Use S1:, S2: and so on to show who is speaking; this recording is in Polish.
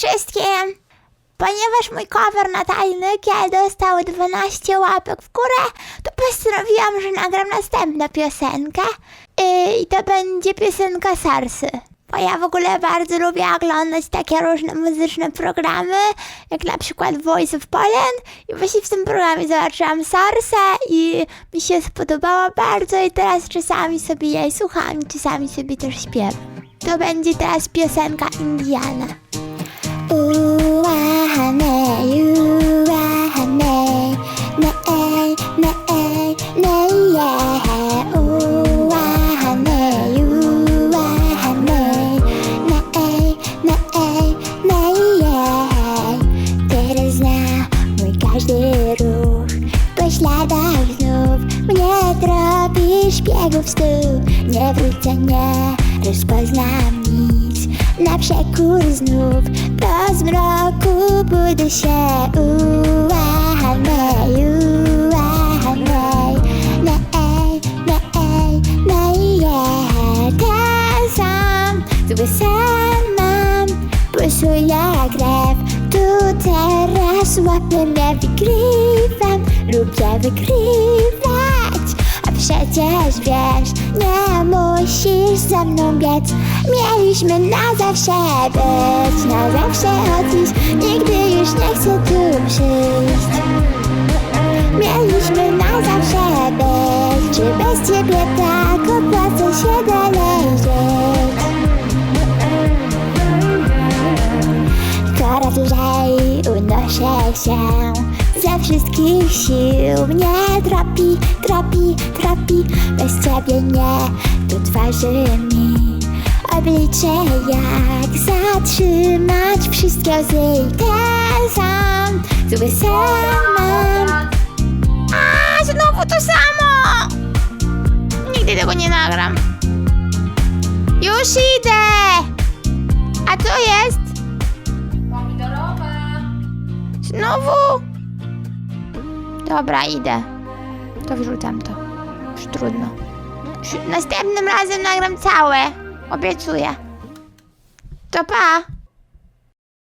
S1: wszystkim! Ponieważ mój cover na tajnykie dostał 12 łapek w górę, to postanowiłam, że nagram następną piosenkę. I to będzie piosenka Sarsy. Bo ja w ogóle bardzo lubię oglądać takie różne muzyczne programy, jak na przykład Voice of Poland. I właśnie w tym programie zobaczyłam Sarsę i mi się spodobała bardzo i teraz czasami sobie jej słucham, czasami sobie też śpiewam. To będzie teraz piosenka Indiana. 우아하네 유아하네 네에 네에 네예 우아하네 유아하네 네에 네에 네예 Teraz zna mój każdy ruch Po śladach znów mnie tropi szpiegów stół Nie wrócę, nie rozpoznam nic na przekór znów po zmroku budzę się Uahane, uahane Nej, nej, nej, Ten sam zły sen mam. Pulsuje krew Tu teraz łapie mnie Wygrywam, lubię wygrywać A przecież wiesz, nie ze mną biec. Mieliśmy na zawsze być Na zawsze od dziś Nigdy już nie chcę tu przyjść. Mieliśmy na zawsze być. Czy bez ciebie tak opłaca się dalej żyć? Coraz lżej unoszę się. Ze wszystkich sił mnie tropi, tropi, tropi Bez ciebie nie do twarzy mi Obliczę jak zatrzymać wszystkie łzy I Ten sam zły sen mam A znowu to samo Nigdy tego nie nagram Już idę A co jest?
S2: Pomidorowa.
S1: Znowu? Dobra, idę. To wrzucam to. Już trudno. Następnym razem nagram całe. Obiecuję. To pa!